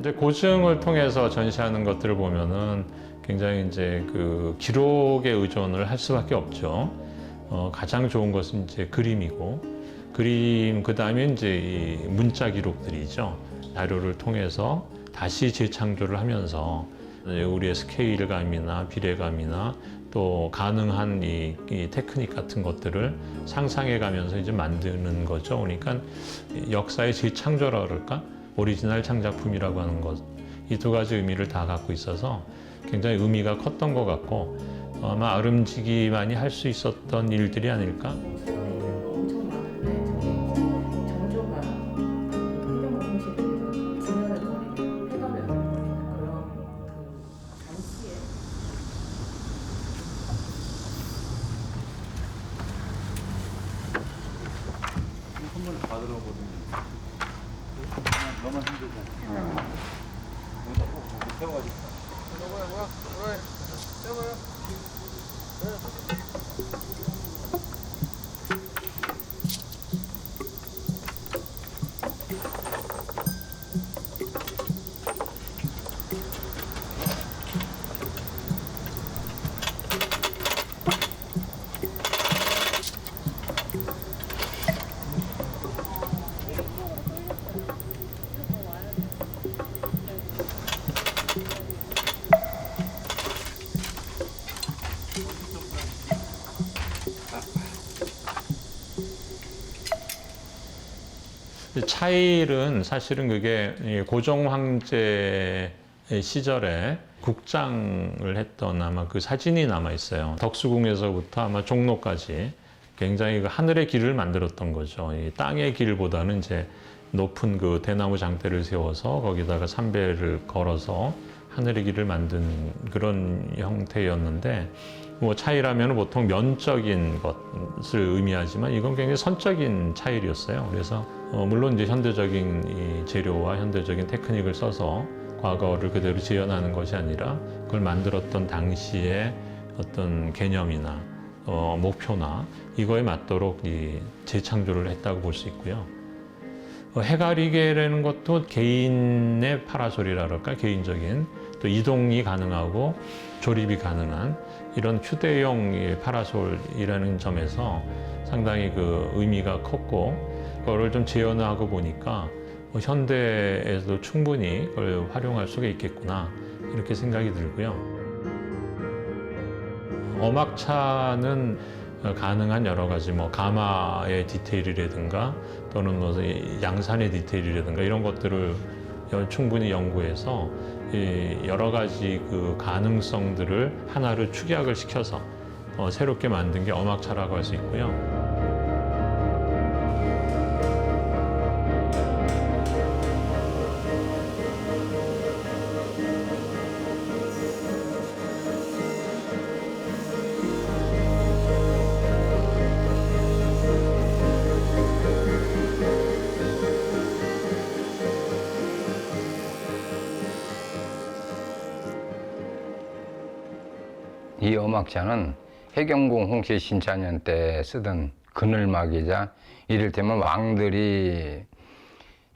이제 고증을 통해서 전시하는 것들을 보면은 굉장히 이제 그 기록에 의존을 할 수밖에 없죠. 어, 가장 좋은 것은 이제 그림이고 그림 그 다음에 이제 이 문자 기록들이죠. 자료를 통해서 다시 재창조를 하면서 우리의 스케일감이나 비례감이나 또 가능한 이, 이 테크닉 같은 것들을 상상해 가면서 이제 만드는 거죠. 그러니까 역사의 재창조라 그럴까? 오리지널 창작품이라고 하는 것. 이 두 가지 의미를 다 갖고 있어서 굉장히 의미가 컸던 것 같고 아마 아름지기만이 할 수 있었던 일들이 아닐까? 많은데 저희 차일은 사실은 그게 이 고종 황제 시절에 국장을 했던 아마 그 사진이 남아 있어요. 덕수궁에서부터 아마 종로까지 굉장히 그 하늘의 길을 만들었던 거죠. 이 땅의 길보다는 이제 높은 그 대나무 장대를 세워서 거기다가 삼배를 걸어서 하늘의 길을 만든 그런 형태였는데 뭐 차이라면 보통 면적인 것을 의미하지만 이건 굉장히 선적인 차일이었어요. 그래서 어, 물론 이제 현대적인 이 재료와 현대적인 테크닉을 써서 과거를 그대로 재현하는 것이 아니라 그걸 만들었던 당시의 어떤 개념이나 어, 목표나 이거에 맞도록 이 재창조를 했다고 볼 수 있고요. 어, 해가리개라는 것도 개인의 파라솔이라 그럴까 개인적인 또 이동이 가능하고 조립이 가능한 이런 휴대용 이 파라솔이라는 점에서 상당히 그 의미가 컸고 그거를 좀 재현하고 보니까 뭐 현대에서도 충분히 그걸 활용할 수가 있겠구나 이렇게 생각이 들고요. 어막차는 가능한 여러 가지 뭐 가마의 디테일이라든가 또는 뭐 양산의 디테일이라든가 이런 것들을 충분히 연구해서 이 여러 가지 그 가능성들을 하나를 축약을 시켜서 어, 새롭게 만든 게 어막차라고 할 수 있고요. 이 음악자는 해경궁 홍씨 신차년 때 쓰던 그늘막이자 이를테면 왕들이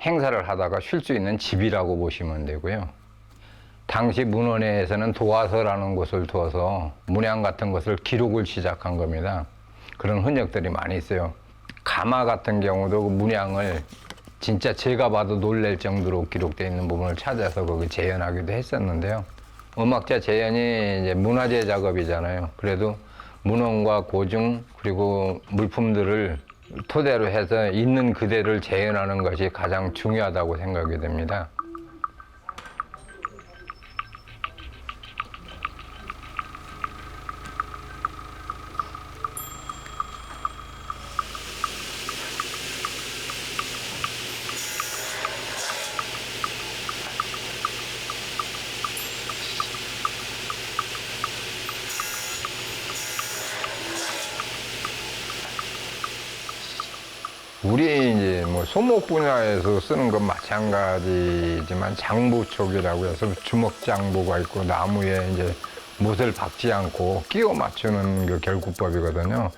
행사를 하다가 쉴 수 있는 집이라고 보시면 되고요. 당시 문헌에서는 도화서라는 곳을 두어서 문양 같은 것을 기록을 시작한 겁니다. 그런 흔적들이 많이 있어요. 가마 같은 경우도 그 문양을 진짜 제가 봐도 놀랄 정도로 기록되어 있는 부분을 찾아서 거기 재현하기도 했었는데요. 음악자 재현이 이제 문화재 작업이잖아요. 그래도 문헌과 고증 그리고 물품들을 토대로 해서 있는 그대를 재현하는 것이 가장 중요하다고 생각이 됩니다. 우리 이제 뭐 소목 분야에서 쓰는 건 마찬가지지만 장부 촉이라고 해서 주먹 장부가 있고 나무에 이제 못을 박지 않고 끼워 맞추는 그 결구법이거든요.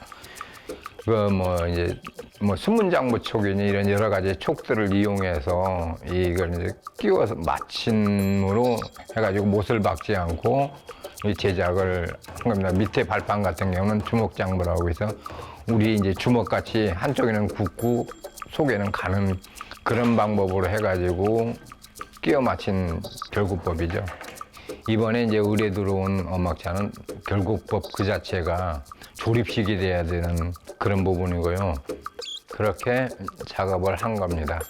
그거 뭐 이제 뭐 순문장부 촉이니 이런 여러 가지 촉들을 이용해서 이걸 이제 끼워서 마침으로 해가지고 못을 박지 않고 이 제작을 한 겁니다. 밑에 발판 같은 경우는 주먹장부라고 해서 우리 이제 주먹같이 한쪽에는 굽고 속에는 가는 그런 방법으로 해가지고 끼워 맞힌 결국법이죠. 이번에 이제 의뢰 들어온 엄막차는 결국법 그 자체가 조립식이 돼야 되는 그런 부분이고요. 그렇게 작업을 한 겁니다.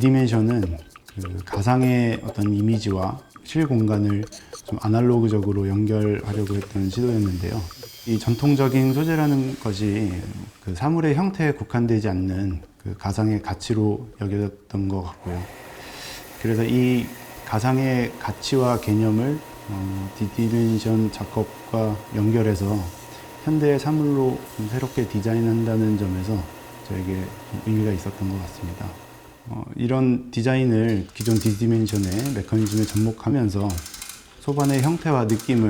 디디멘션은 그 가상의 어떤 이미지와 실 공간을 좀 아날로그적으로 연결하려고 했던 시도였는데요. 이 전통적인 소재라는 것이 그 사물의 형태에 국한되지 않는 그 가상의 가치로 여겨졌던 것 같고요. 그래서 이 가상의 가치와 개념을 어, 디디멘션 작업과 연결해서 현대의 사물로 좀 새롭게 디자인한다는 점에서 저에게 좀 의미가 있었던 것 같습니다. 어, 이런 디자인을 기존 디디멘션의 메커니즘에 접목하면서 소반의 형태와 느낌을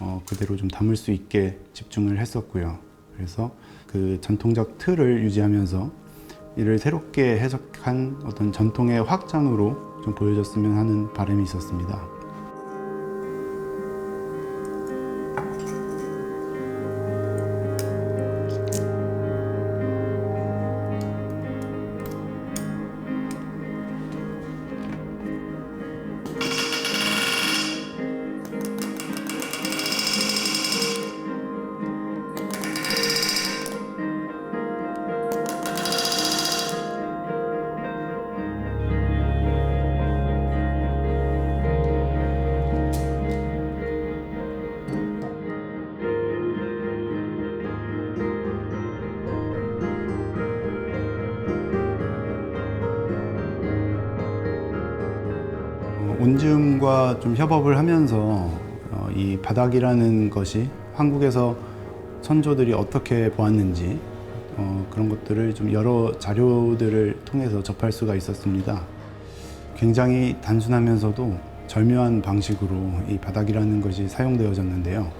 어, 그대로 좀 담을 수 있게 집중을 했었고요. 그래서 그 전통적 틀을 유지하면서 이를 새롭게 해석한 어떤 전통의 확장으로 좀 보여줬으면 하는 바람이 있었습니다. 온즈음과 좀 협업을 하면서 어, 이 바닥이라는 것이 한국에서 선조들이 어떻게 보았는지 어, 그런 것들을 좀 여러 자료들을 통해서 접할 수가 있었습니다. 굉장히 단순하면서도 절묘한 방식으로 이 바닥이라는 것이 사용되어졌는데요.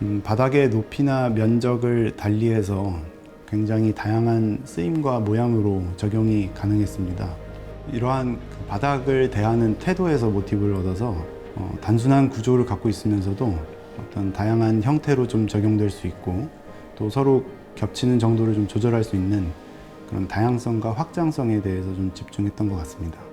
음, 바닥의 높이나 면적을 달리해서 굉장히 다양한 쓰임과 모양으로 적용이 가능했습니다. 이러한 그 바닥을 대하는 태도에서 모티브를 얻어서 어, 단순한 구조를 갖고 있으면서도 어떤 다양한 형태로 좀 적용될 수 있고 또 서로 겹치는 정도를 좀 조절할 수 있는 그런 다양성과 확장성에 대해서 좀 집중했던 것 같습니다.